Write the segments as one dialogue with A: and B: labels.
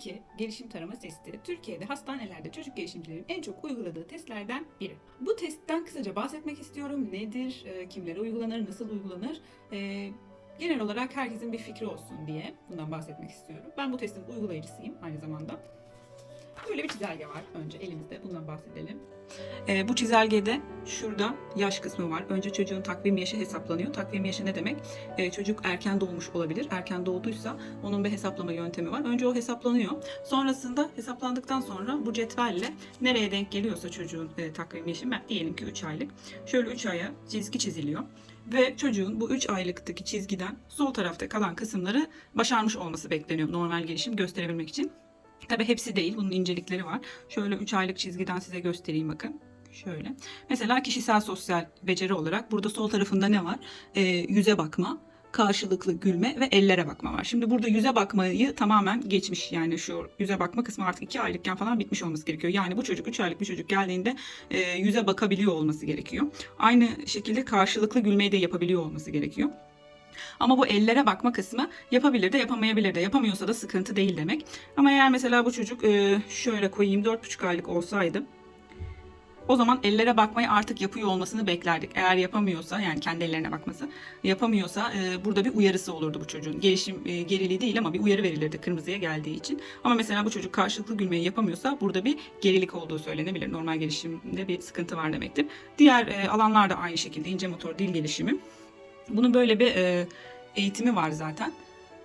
A: ST2 gelişim tarama testi Türkiye'de hastanelerde çocuk gelişimcilerin en çok uyguladığı testlerden biri. Bu testten kısaca bahsetmek istiyorum. Nedir, e, kimlere uygulanır, nasıl uygulanır? E, genel olarak herkesin bir fikri olsun diye bundan bahsetmek istiyorum. Ben bu testin uygulayıcısıyım aynı zamanda. Böyle bir çizelge var önce elimizde. Bundan bahsedelim. Ee, bu çizelgede şurada yaş kısmı var. Önce çocuğun takvim yaşı hesaplanıyor. Takvim yaşı ne demek? Ee, çocuk erken doğmuş olabilir. Erken doğduysa onun bir hesaplama yöntemi var. Önce o hesaplanıyor. Sonrasında hesaplandıktan sonra bu cetvelle nereye denk geliyorsa çocuğun e, takvim yaşı, ben diyelim ki 3 aylık. Şöyle 3 aya çizgi çiziliyor. Ve çocuğun bu 3 aylıktaki çizgiden sol tarafta kalan kısımları başarmış olması bekleniyor normal gelişim gösterebilmek için. Tabi hepsi değil. Bunun incelikleri var. Şöyle 3 aylık çizgiden size göstereyim bakın. Şöyle. Mesela kişisel sosyal beceri olarak burada sol tarafında ne var? Ee, yüze bakma, karşılıklı gülme ve ellere bakma var. Şimdi burada yüze bakmayı tamamen geçmiş. Yani şu yüze bakma kısmı artık 2 aylıkken falan bitmiş olması gerekiyor. Yani bu çocuk 3 aylık bir çocuk geldiğinde e, yüze bakabiliyor olması gerekiyor. Aynı şekilde karşılıklı gülmeyi de yapabiliyor olması gerekiyor. Ama bu ellere bakma kısmı yapabilir de yapamayabilir de. Yapamıyorsa da sıkıntı değil demek. Ama eğer mesela bu çocuk e, şöyle koyayım 4,5 aylık olsaydı o zaman ellere bakmayı artık yapıyor olmasını beklerdik. Eğer yapamıyorsa yani kendi ellerine bakması yapamıyorsa e, burada bir uyarısı olurdu bu çocuğun. Gelişim e, geriliği değil ama bir uyarı verilirdi kırmızıya geldiği için. Ama mesela bu çocuk karşılıklı gülmeyi yapamıyorsa burada bir gerilik olduğu söylenebilir. Normal gelişimde bir sıkıntı var demektir. Diğer e, alanlarda aynı şekilde ince motor dil gelişimi. Bunun böyle bir e, eğitimi var zaten.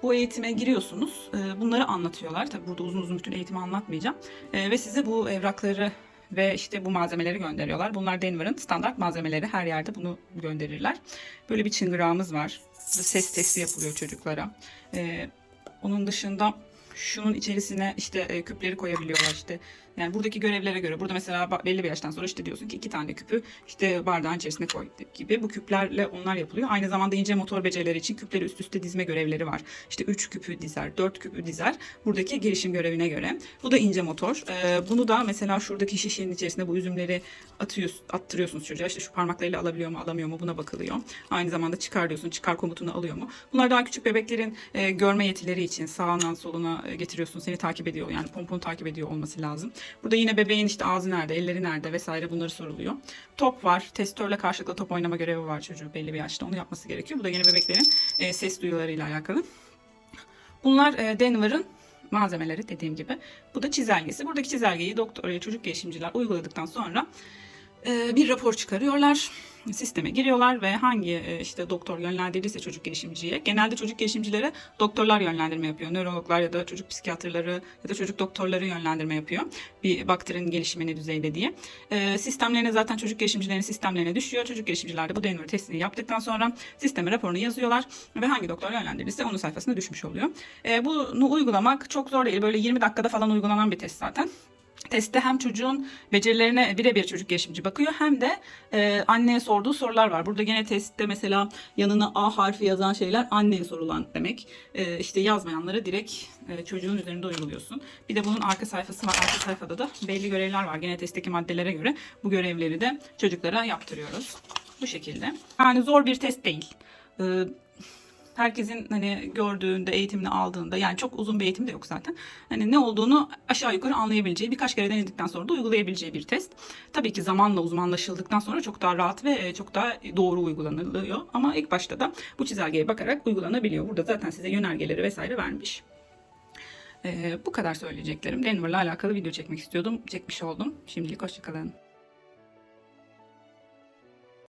A: Bu eğitime giriyorsunuz. E, bunları anlatıyorlar. Tabi burada uzun uzun bütün eğitimi anlatmayacağım. E, ve size bu evrakları ve işte bu malzemeleri gönderiyorlar. Bunlar Denver'ın standart malzemeleri. Her yerde bunu gönderirler. Böyle bir çıngırağımız var. Ses testi yapılıyor çocuklara. E, onun dışında şunun içerisine işte e, küpleri koyabiliyorlar işte. Yani buradaki görevlere göre burada mesela belli bir yaştan sonra işte diyorsun ki iki tane küpü işte bardağın içerisine koy gibi. Bu küplerle onlar yapılıyor. Aynı zamanda ince motor becerileri için küpleri üst üste dizme görevleri var. İşte üç küpü dizer, dört küpü dizer. Buradaki gelişim görevine göre. Bu da ince motor. Ee, bunu da mesela şuradaki şişenin içerisine bu üzümleri atıyorsun, attırıyorsunuz çocuğa. İşte şu parmaklarıyla alabiliyor mu, alamıyor mu buna bakılıyor. Aynı zamanda çıkar diyorsun, çıkar komutunu alıyor mu? Bunlar daha küçük bebeklerin e, görme yetileri için sağından soluna e, getiriyorsun. Seni takip ediyor. Yani pompon takip ediyor olması lazım. Burada yine bebeğin işte ağzı nerede, elleri nerede vesaire bunları soruluyor. Top var. Testörle karşılıklı top oynama görevi var çocuğu belli bir yaşta. Onu yapması gerekiyor. Bu da yine bebeklerin e, ses duyularıyla alakalı. Bunlar e, Denver'ın malzemeleri dediğim gibi. Bu da çizelgesi. Buradaki çizelgeyi doktor, çocuk gelişimciler uyguladıktan sonra e, bir rapor çıkarıyorlar. Sisteme giriyorlar ve hangi e, işte doktor yönlendirirse çocuk gelişimciye. Genelde çocuk gelişimcilere doktorlar yönlendirme yapıyor. Nörologlar ya da çocuk psikiyatrları ya da çocuk doktorları yönlendirme yapıyor. Bir bakterinin gelişimi ne düzeyde diye. E, sistemlerine zaten çocuk gelişimcilerin sistemlerine düşüyor. Çocuk gelişimciler de bu Denver testini yaptıktan sonra sisteme raporunu yazıyorlar ve hangi doktor yönlendirirse onun sayfasına düşmüş oluyor. E, bunu uygulamak çok zor değil. Böyle 20 dakikada falan uygulanan bir test zaten. Testte hem çocuğun becerilerine birebir çocuk gelişimci bakıyor hem de e, anneye sorduğu sorular var. Burada gene testte mesela yanına A harfi yazan şeyler anneye sorulan demek. E, işte yazmayanları direkt e, çocuğun üzerinde uyguluyorsun. Bir de bunun arka sayfası var. Arka sayfada da belli görevler var. Gene testteki maddelere göre bu görevleri de çocuklara yaptırıyoruz. Bu şekilde. Yani zor bir test değil. E, herkesin hani gördüğünde, eğitimini aldığında yani çok uzun bir eğitim de yok zaten. Hani ne olduğunu aşağı yukarı anlayabileceği, birkaç kere denedikten sonra da uygulayabileceği bir test. Tabii ki zamanla uzmanlaşıldıktan sonra çok daha rahat ve e, çok daha doğru uygulanılıyor. Ama ilk başta da bu çizelgeye bakarak uygulanabiliyor. Burada zaten size yönergeleri vesaire vermiş. Ee, bu kadar söyleyeceklerim. Denver'la alakalı video çekmek istiyordum. Çekmiş oldum. Şimdilik hoşçakalın.